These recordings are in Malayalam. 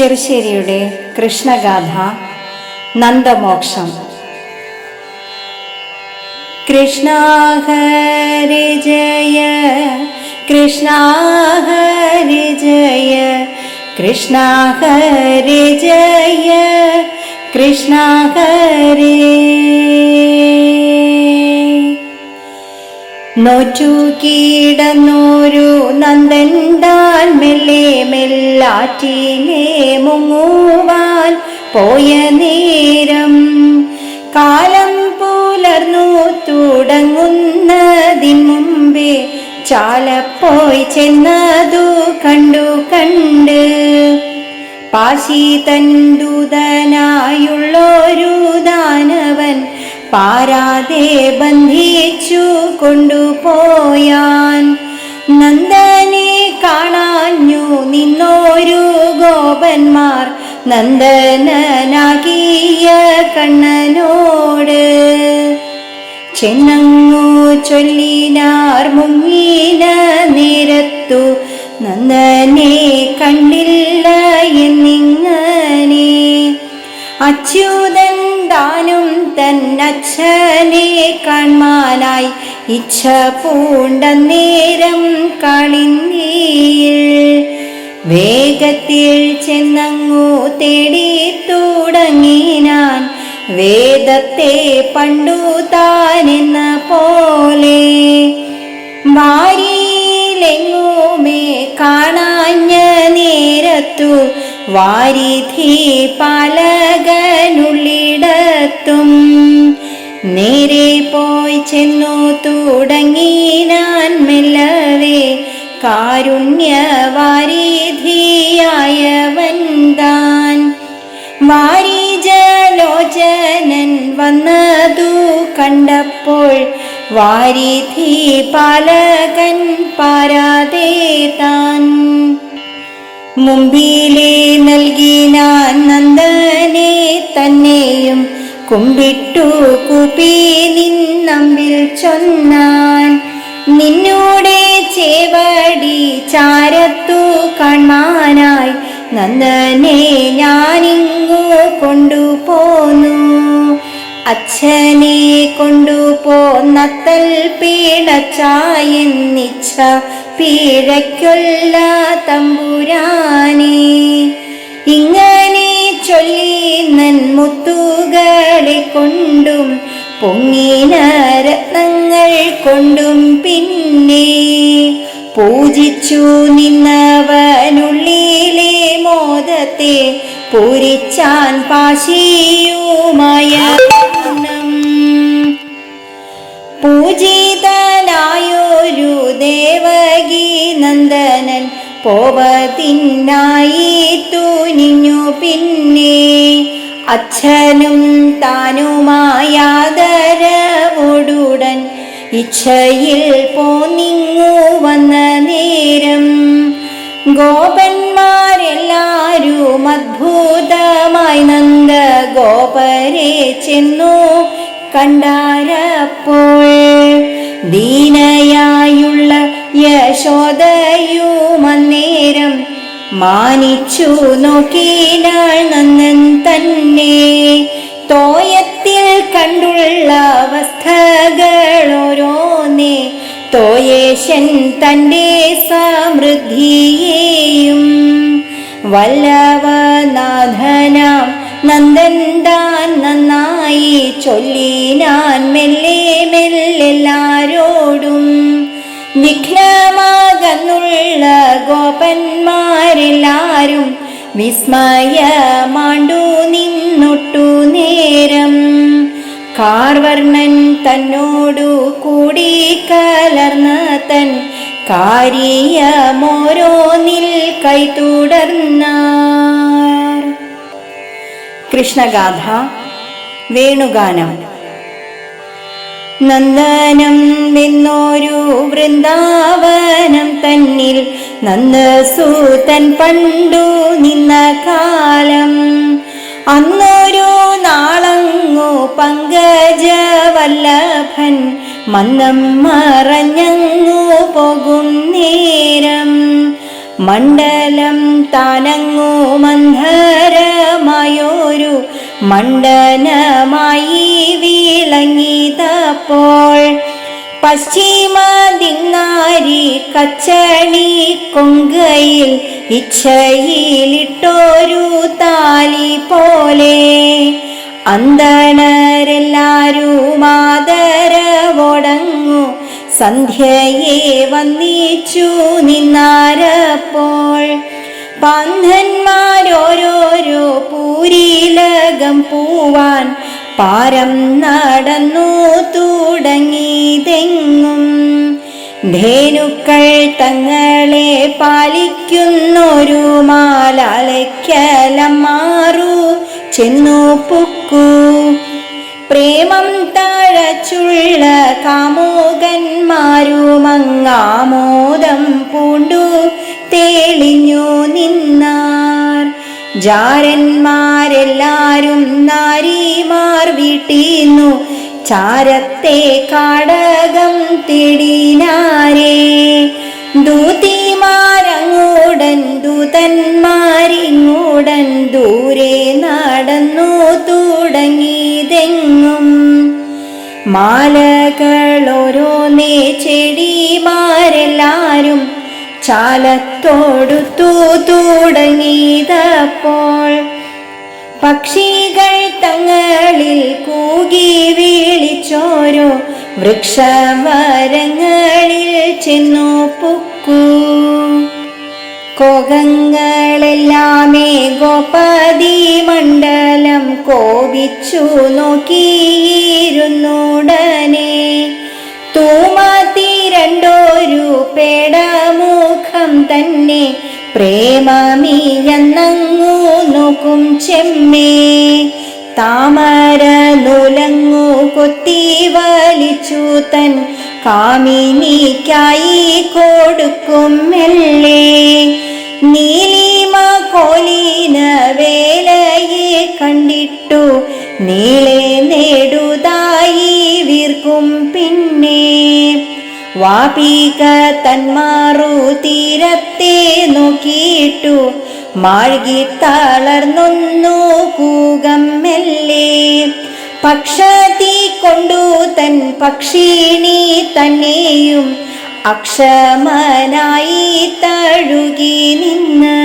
ചെറുശ്ശേരിയുടെ കൃഷ്ണഗാഥ നന്ദമോക്ഷം. കൃഷ്ണ ഹരി ജയ കൃഷ്ണ ഹരി ജയ കൃഷ്ണ ഹരി ജയ കൃഷ്ണ ഹരി നോറ്റു കീടന്നോരു നന്ദണ്ടാൻ മെല്ലെ മെല്ലാറ്റിലെ മുങ്ങുവാൻ പോയ നേരം കാലം പുലർന്നു തുടങ്ങുന്നതിന് മുമ്പേ ചാലപ്പോയി ചെന്നതു കണ്ടു കണ്ട് പാശി തന്തുതനായുള്ളൊരു ദാനവൻ പാരാതെ ബന്ധിച്ചു കൊണ്ടുപോയാൻ നന്ദനെ കാണാഞ്ഞു നിന്നോരു ഗോപന്മാർ നന്ദനാകിയ കണ്ണനോട്. ചെന്നങ്ങു ചൊല്ലിനാർ മുങ്ങിന നേരത്തു നന്ദനെ കണ്ടില്ല എന്നിങ്ങനെ അച്യുതൻ താനും തന്നച്ഛനെ കാൺമാനായി ഇച്ഛ പൂണ്ട നേരം കളിന്തിയിൽ വേഗത്തിൽ ചെന്നങ്ങു തേടി തുടങ്ങിനാൻ വേദത്തെ പണ്ടു താനെന്ന പോലെ. വാരിയിലെങ്ങുമേ വാരിധി പാലകനുള്ളിടത്തും നേരെ പോയി ചെന്നു തുടങ്ങിനാൻ മെല്ലവേ കാരുണ്യവാരിധിയായവൻ താൻ വാരിജലോചനൻ വന്നതു കണ്ടപ്പോൾ വാരിധി പാലകൻ പാരാതെ താൻ. മുമ്പിലെ നൽകിനാൻ നന്ദനെ തന്നെയും കുമ്പിട്ടു കുപ്പി നിന്നമ്പിൽ ചൊന്നാൻ. നിന്നോടെ ചേവടി ചാരത്തു കാണാനായി നന്ദനെ ഞാനിങ്ങു കൊണ്ടുപോന്നു. അച്ഛനെ കൊണ്ടുപോന്നത്തൽ പീഡച്ചായെന്നിച്ഛ പീഴയ്ക്കൊല്ല തമ്പുരാനെ. ഇങ്ങനെ ചൊല്ലി നന്മുത്തുകളെ കൊണ്ടും പൊങ്ങിന രത്നങ്ങൾ കൊണ്ടും പിന്നെ പൂജിച്ചു നിന്നവനുള്ളിലെ മോദത്തെ പൂരിച്ചാൻ പാശിയുമായ പൂജിതനായൊരു ദേവകി നന്ദനൻ പോവതിന്നായി തൂനിഞ്ഞു പിന്നെ അച്ഛനും താനുമായാദരവോടുടൻ ഇച്ഛയിൽ പോന്നിങ്ങു വന്ന നേരം ഗോപന്മാരെല്ലാരും അദ്ഭുതമായി നന്ദ ഗോപരെ ചെന്നു കണ്ടാരപ്പോൾ ദീനയായുള്ള യശോദയുമന്നേരം മാനിച്ചു നോക്കിനാൾ നന്നൻ തന്നെ. തോയത്തിൽ കണ്ടുള്ള അവസ്ഥകളോരോന്നേ തോയേശൻ തന്റെ സമൃദ്ധിയെയും വല്ലവനാഥനാം നന്ദൻ താൻ നന്നായി ചൊല്ലിനാൻ മെല്ലെ മെല്ലെല്ലാരോടും വിഘ്നമാകുന്നുള്ള ഗോപന്മാരെല്ലാരും വിസ്മയമാണ്ടു നിന്നൊട്ടു നേരം. കാർവർണൻ തന്നോടു കൂടി കലർന്ന തൻ കാര്യമോരോന്നിൽ കൈ തുടർന്ന കൃഷ്ണഗാഥ വേണുഗാനം. നന്ദനം നിന്നോരു വൃന്ദാവനം തന്നിൽ നന്ദസൂതൻ പണ്ടു നിന്ന കാലം. അന്നൊരു നാളങ്ങു പങ്കജവല്ലഭൻ മന്ദം മറഞ്ഞങ്ങു പോകും നേരം. മണ്ഡലം താനങ്ങു മന്ധരമായൊരു മണ്ഡനമായി വിളങ്ങിയതപ്പോൾ പശ്ചിമ ദിങ്ങാരി കച്ചണി കൊങ്കയിൽ ഇച്ഛയിലിട്ടൊരു താലി പോലെ അന്തണരെല്ലാരും ആദരവോടങ്ങു സന്ധ്യയെ വന്നിച്ചു നിന്നാരപ്പോൾ പാന്ധന്മാരോരോരോ പൂരിലകം പൂവാൻ പാരം നടന്നു തുടങ്ങിതെങ്ങും. ധേനുക്കൾ തങ്ങളെ പാലിക്കുന്നൊരു മാലയ്ക്കലം മാറു ചെന്നു പൊക്കൂ. പ്രേമം തഴച്ചുള്ള കാമോകന്മാരുമങ്ങാമോദം പൂണ്ടു. തെളിഞ്ഞു നിന്നാർ. ജാരന്മാരെല്ലാരും നാരിമാർ വീട്ടിന്നു. ചാരത്തെ കാടകം തേടിനാരേ. ദൂതിമാരങ്ങൂടൻ ദൂതന്മാരിങ്ങൂടൻ ദൂരെ നടന്നു തുടങ്ങിയതെങ്ങും. മാലകളോരോന്നേ ചെടിമാരെല്ലാരും ചാലത്തോടുത്തു തുടങ്ങിയതപ്പോൾ പക്ഷികൾ തങ്ങളിൽ കൂകി വിളിച്ചോരോ വൃക്ഷമരങ്ങളിൽ ചെന്നു പൊക്കൂ. കോകങ്ങളെല്ലാമേ ഗോപതി മണ്ഡലം കോപിച്ചു നോക്കിയിരുന്നുടനെ. തൂമാത്തി രണ്ടോരു പേടമുഖം തന്നെ പ്രേമമീയെന്നങ്ങു നോക്കും ചെമ്മേ. താമര നൂലങ്ങു കൊത്തി വലിച്ചു തൻ കാമിനിക്കായി കൊടുക്കും മെല്ലേ. നീലിമ കോലീന വേലയെ കണ്ടിട്ടു നീളെ നേടുതായി വാപിക തന്മാറു തീരത്തെ നോക്കിയിട്ടു മാഴ്കി തളർന്നൊന്നു കൂകം മെല്ലെ പക്ഷതി കൊണ്ടു തൻ പക്ഷിണി തന്നെയും അക്ഷമനായി തഴുകി നിന്ന്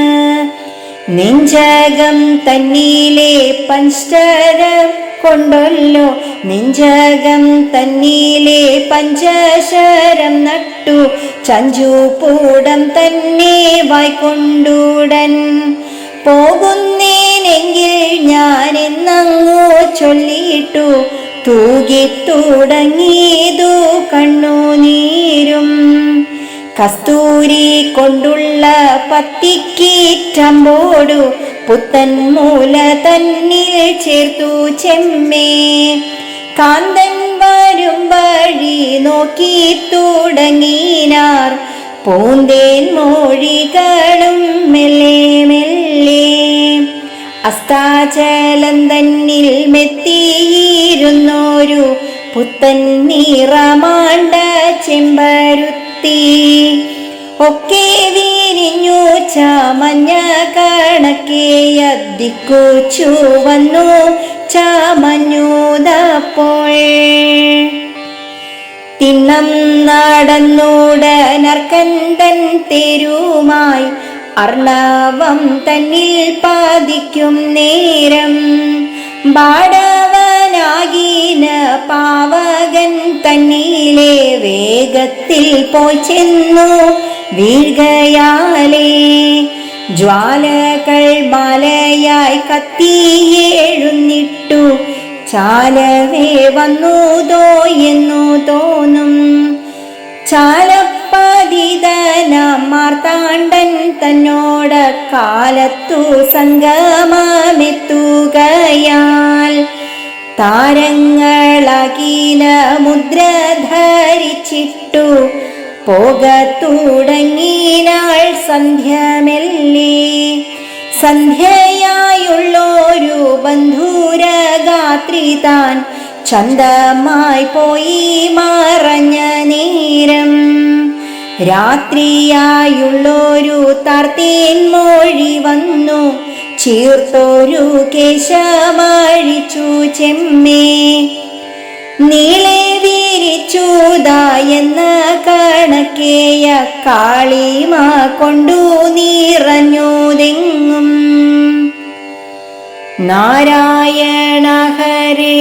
നെഞ്ചകം തന്നിലെ പഞ്ചരം കൊണ്ടല്ലോ. നെഞ്ചകം തന്നിലെ പഞ്ചശരം നട്ടു. ചഞ്ചു പൂടം തന്നെ വായ്ക്കൊണ്ടുടൻ. പോകുന്നേനെങ്കിൽ ഞാൻ എന്നങ്ങോ ചൊല്ലിയിട്ടു. തൂകി തുടങ്ങിയതു കണ്ണുനീരും കസ്തൂരി കൊണ്ടുള്ള പത്തിക്കീറ്റമ്പോടു പുത്തൻ മൂല തന്നിൽ ചേർത്തു ചെമ്മേ. കാന്തൻ വരും വഴി നോക്കി തുടങ്ങിനാർ. പൂന്തേൻ മോഴികളും മെല്ലെ മെല്ലെ. അസ്താചലം തന്നിൽ മെത്തിയിരുന്നൊരു പുത്തൻ നിറമാണ്ട ചെമ്പരുത്തി. ഒക്കെ വിരിഞ്ഞു ചാമഞ്ഞ കണക്കെ അദ്ദിക്കു ചുവന്നു ചാമഞ്ഞൂതപ്പോൾ തിണ്ണം നടന്നുടനർക്കൻ തൻ തെരുമായി അർണവം തന്നിൽ പാതിക്കും നേരം. ബാടവനാകീന പാവകൻ തന്നിലെ വേഗത്തിൽ പോയി ചെന്നു. വീഴ്കയാലേ ജ്വാലകൾ മലയായി കത്തിയെഴുന്നിട്ടു ചാലവേ വന്നുതോ എന്നു തോന്നും. ചാലപ്പതിതന മാർത്താണ്ടൻ തന്നോട് കാലത്തു സംഗമമെത്തുകയാൽ താരങ്ങളകീന മുദ്ര ധരിച്ചിട്ടു പോക പോകത്തുടങ്ങിനാൾ സന്ധ്യമെല്ലേ. സന്ധ്യയായുള്ളൊരു ബന്ധുരഗാത്രി താൻ ചന്തമായി പോയി മറഞ്ഞ നേരം. രാത്രിയായുള്ളൊരു തർത്തേൻ മൊഴി വന്നു. ചീർത്തൊരു കേശമാഴിച്ചു ചെമ്മേ. നീളെ വിരിച്ചുതാ എന്ന കണക്കേയ കാളിമ കൊണ്ടു നിറഞ്ഞുതെങ്ങും. നാരായണ ഹരേ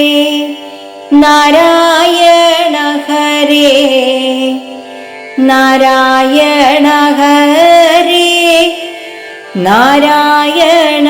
നാരായണ ഹരേ നാരായണ ഹരേ നാരായണ